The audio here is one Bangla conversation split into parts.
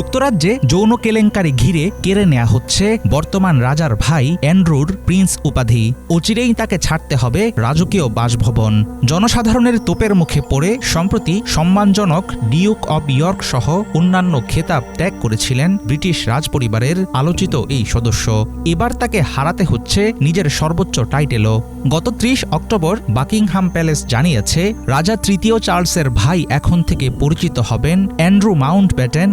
যুক্তরাজ্যে যৌন কেলেঙ্কারি ঘিরে কেড়ে নেওয়া হচ্ছে বর্তমান রাজার ভাই অ্যান্ড্রুর প্রিন্স উপাধি। অচিরেই তাকে ছাড়তে হবে রাজকীয় বাসভবন। জনসাধারণের তোপের মুখে পড়ে সম্প্রতি সম্মানজনক ডিউক অব ইয়র্ক সহ অন্যান্য খেতাব ত্যাগ করেছিলেন ব্রিটিশ রাজপরিবারের আলোচিত এই সদস্য। এবার তাকে হারাতে হচ্ছে নিজের সর্বোচ্চ টাইটেলও। গত ত্রিশ অক্টোবর বাকিংহাম প্যালেস জানিয়েছে, রাজা তৃতীয় চার্লসের ভাই এখন থেকে পরিচিত হবেন অ্যান্ড্রু মাউন্ট ব্যাটেন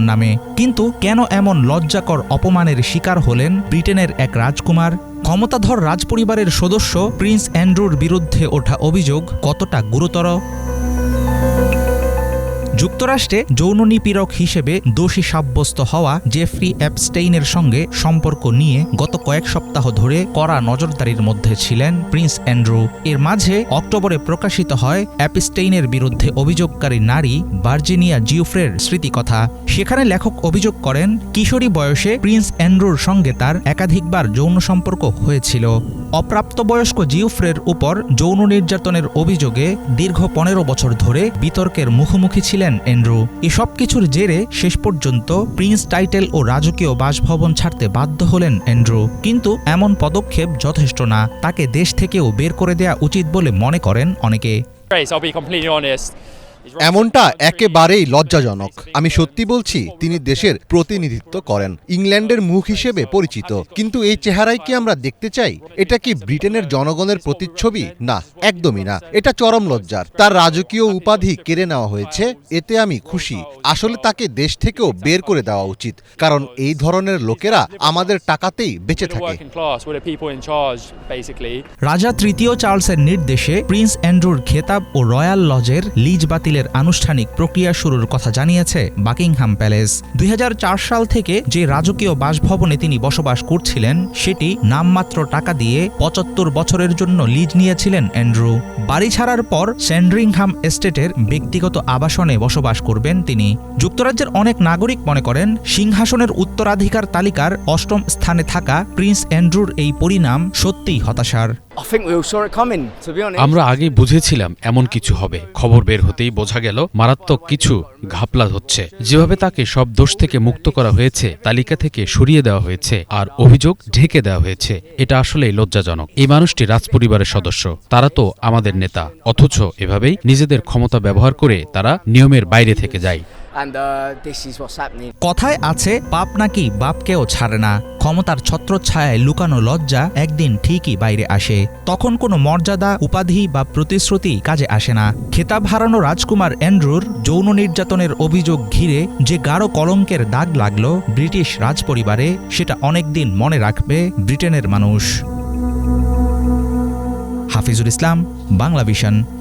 উইন্ডসর নামে। কিন্তু কেন এমন লজ্জাকর অপমানের শিকার হলেন ব্রিটেনের এক রাজকুমার? ক্ষমতাধর রাজপরিবারের সদস্য প্রিন্স অ্যান্ড্রুর বিরুদ্ধে ওঠা অভিযোগ কতটা গুরুতর? যুক্তরাষ্ট্রে যৌন নিপীড়ক হিসেবে দোষী সাব্যস্ত হওয়া জেফ্রি অ্যাপস্টেইনের সঙ্গে সম্পর্ক নিয়ে গত কয়েক সপ্তাহ ধরে কড়া নজরদারির মধ্যে ছিলেন প্রিন্স অ্যান্ড্রু। এর মাঝে অক্টোবরে প্রকাশিত হয় অ্যাপস্টেইনের বিরুদ্ধে অভিযোগকারী নারী ভার্জিনিয়া জিউফ্রের স্মৃতিকথা। সেখানে লেখক অভিযোগ করেন, কিশোরী বয়সে প্রিন্স অ্যান্ড্রুর সঙ্গে তার একাধিকবার যৌন সম্পর্ক হয়েছিল। অপ্রাপ্তবয়স্ক জিউফ্রের উপর যৌন নির্যাতনের অভিযোগে দীর্ঘ পনেরো বছর ধরে বিতর্কের মুখোমুখি ছিলেন এন্ড্রু। এসব কিছুর জেরে শেষ পর্যন্ত প্রিন্স টাইটেল ও রাজকীয় বাসভবন ছাড়তে বাধ্য হলেন এন্ড্রু। কিন্তু এমন পদক্ষেপ যথেষ্ট না, তাকে দেশ থেকেও বের করে দেয়া উচিত বলে মনে করেন অনেকে. এমনটা একেবারেই লজ্জাজনক। আমি সত্যি বলছি, তিনি দেশের প্রতিনিধিত্ব করেন, ইংল্যান্ডের মুখ হিসেবে পরিচিত। কিন্তু এই চেহারায় কি আমরা দেখতে চাই? এটা কি ব্রিটেনের জনগণের প্রতিচ্ছবি? না, একদমই না। এটা চরম লজ্জার। তার রাজকীয় উপাধি কেড়ে নেওয়া হয়েছে, এতে আমি খুশি। আসলে তাকে দেশ থেকেও বের করে দেওয়া উচিত, কারণ এই ধরনের লোকেরা আমাদের টাকাতেই বেঁচে থাকে. রাজা তৃতীয় চার্লসের নির্দেশে প্রিন্স অ্যান্ড্রুর খেতাব ও রয়্যাল লজের লিজ বাতিলের আনুষ্ঠানিক প্রক্রিয়া শুরুর কথা জানিয়েছে বাকিংহাম প্যালেস। দুই হাজার চার সাল থেকে যে রাজকীয় বাসভবনে তিনি বসবাস করছিলেন সেটি নামমাত্র টাকা দিয়ে পঁচাত্তর বছরের জন্য লিজ নিয়েছিলেন অ্যান্ড্রু। বাড়ি ছাড়ার পর স্যান্ড্রিংহাম এস্টেটের ব্যক্তিগত আবাসনে বসবাস করবেন তিনি। যুক্তরাজ্যের অনেক নাগরিক মনে করেন সিংহাসনের উত্তরাধিকার তালিকার অষ্টম স্থানে থাকা প্রিন্স অ্যান্ড্রুর এই পরিণাম সত্যিই হতাশার. আমরা আগেই বুঝেছিলাম এমন কিছু হবে। খবর বের হতেই বোঝা গেল, মারাত্মক কিছু ঘাপলা হচ্ছে যেভাবে তাকে সব দোষ থেকে মুক্ত করা হয়েছে, তালিকা থেকে সরিয়ে দেওয়া হয়েছে আর অভিযোগ ঢেকে দেওয়া হয়েছে, এটা আসলেই লজ্জাজনক। এই মানুষটি রাজপরিবারের সদস্য, তারা তো আমাদের নেতা। অথচ এভাবেই নিজেদের ক্ষমতা ব্যবহার করে তারা নিয়মের বাইরে থেকে যায়। And uh, this is what's happening. কথায় আছে পাপ নাকি বাপকেও ছাড়ে না। ক্ষমতার ছত্রছায়ায় লুকানো লজ্জা একদিন ঠিকই বাইরে আসে। তখন কোনো মর্যাদা উপাধি বা প্রতিশ্রুতি কাজে আসে না। খেতাব হারানো রাজকুমার অ্যান্ড্রুর যৌন নির্যাতনের অভিযোগ ঘিরে যে গাঢ় কলঙ্কের দাগ লাগল ব্রিটিশ রাজপরিবারে সেটা অনেকদিন মনে রাখবে ব্রিটেনের মানুষ। হাফিজুল ইসলাম বাংলা ভিশন।